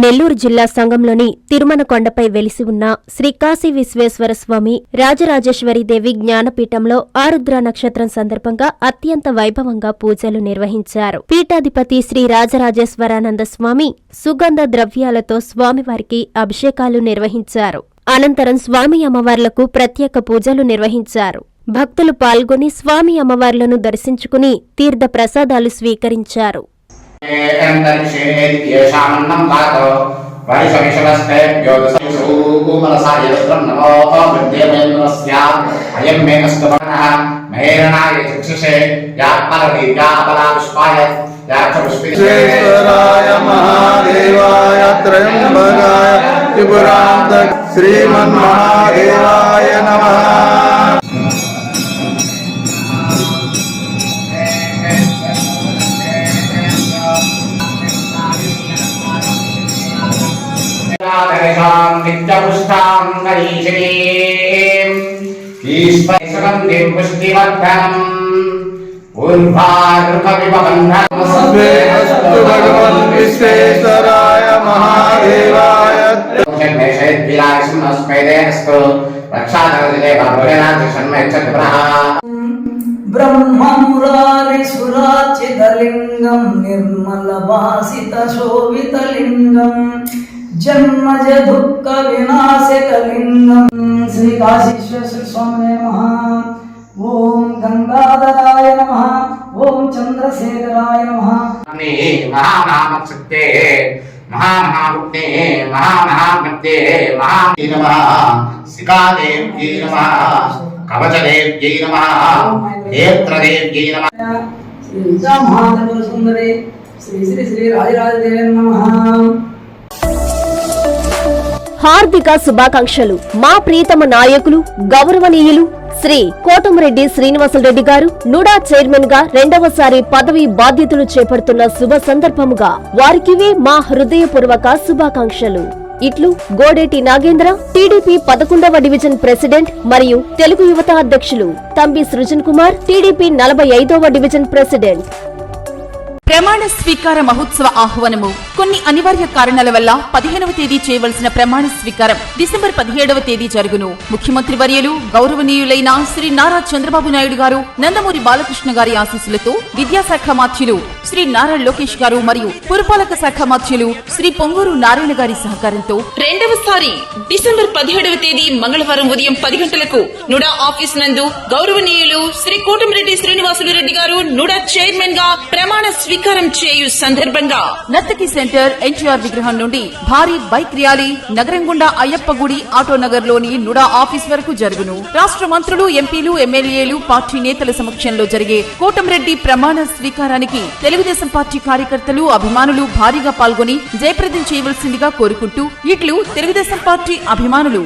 నెల్లూరు జిల్లా సంఘంలోని తిరుమల కొండపై వెలిసి ఉన్న శ్రీకాశీ విశ్వేశ్వర స్వామి రాజరాజేశ్వరీదేవి జ్ఞానపీఠంలో ఆరుద్ర నక్షత్రం సందర్భంగా అత్యంత వైభవంగా పూజలు నిర్వహించారు. పీఠాధిపతి శ్రీ రాజరాజేశ్వరానంద స్వామి సుగంధ ద్రవ్యాలతో స్వామివారికి అభిషేకాలు నిర్వహించారు. అనంతరం స్వామి అమ్మవార్లకు ప్రత్యేక పూజలు నిర్వహించారు. భక్తులు పాల్గొని స్వామి అమ్మవార్లను దర్శించుకుని తీర్థ ప్రసాదాలు స్వీకరించారు. ేషామన్నం తాతో త్రిపురాంత శ్రీమన్మహాదేవాయ నమః श्रीमन्महादेवाय नमः ेषाम् नित्यपुष्टाम् गरीषणीम् ईश्वरसुगन्धिम् पुष्टिवर्धनम् स्वेस्तु भगवन् विश्वेश्वराय महादेवाय జన్మజ దుఃఖ వినాశక లింగం శ్రీ కాశీశ్వర స్వామి నమ ఓం గంగాధరాయ నమ ఓం చంద్రశేఖరాయ నమ మహానామశక్తే మహామహాభక్తే మహామహాభక్తే మహాభక్తి నమ శిఖాదేవ్యై నమ కవచదేవ్యై నమ నేత్రదేవ్యై నమ శ్రీ విద్యామహాదేవ శ్రీ శ్రీ శ్రీ రాజరాజదేవ నమ హార్దిక శుభాకాంక్షలు. మా ప్రీతమ నాయకులు గౌరవనీయులు శ్రీ కోటమిరెడ్డి శ్రీనివాసరెడ్డి గారు నుడా చైర్మన్గా రెండవసారి పదవి బాధ్యతలు చేపడుతున్న శుభ సందర్భముగా వారికివే మా హృదయపూర్వక శుభాకాంక్షలు. ఇట్లు గోడేటి నాగేంద్ర టీడీపీ పదకొండవ డివిజన్ ప్రెసిడెంట్ మరియు తెలుగు యువత అధ్యక్షులు. తంబి సృజన్ కుమార్ టీడీపీ నలభై ఐదవ డివిజన్ ప్రెసిడెంట్. ప్రమాణ స్వీకార మహోత్సవ ఆహ్వానము. కొన్ని అనివార్య కారణాల వల్ల పదిహేనవ తేదీ చేయవలసిన ప్రమాణ స్వీకారం డిసెంబర్ పదిహేడవ తేదీ జరుగును. ముఖ్యమంత్రి వర్యులు గౌరవనీయులైన శ్రీ నారా చంద్రబాబు నాయుడు గారు నందమూరి బాలకృష్ణ గారి ఆశీస్సులతో విద్యాశాఖ మాధ్యులు శ్రీ నారా లోకేష్ గారు మరియు పురపాలక శాఖ మాధ్యులు శ్రీ పొంగూరు నారాయణ గారి సహకారంతో రెండవసారి డిసెంబర్ పదిహేడవ తేదీ మంగళవారం ఉదయం పది గంటలకు నుడా ఆఫీస్ నందు గౌరవనీయులు శ్రీ కోటమిరెడ్డి శ్రీనివాసులు రెడ్డి గారు నుడా చైర్మన్గా ప్రమాణ స్వీకారం చేయు సందర్భంగా నర్తకి సెంటర్ ఎన్టీఆర్ విగ్రహం నుండి భారీ బైక్ ర్యాలీ నగరం గుండా అయ్యప్ప గుడి ఆటో నగర్లోని నుడా ఆఫీస్ వరకు జరుగును. రాష్ట్ర మంత్రులు ఎంపీలు ఎమ్మెల్యేలు పార్టీ నేతల సమక్షంలో జరిగే కోటంరెడ్డి ప్రమాణ స్వీకారానికి తెలుగుదేశం పార్టీ కార్యకర్తలు అభిమానులు భారీగా పాల్గొని జయప్రదం చేయవలసిందిగా కోరుకుంటూ ఇట్లు తెలుగుదేశం పార్టీ అభిమానులు.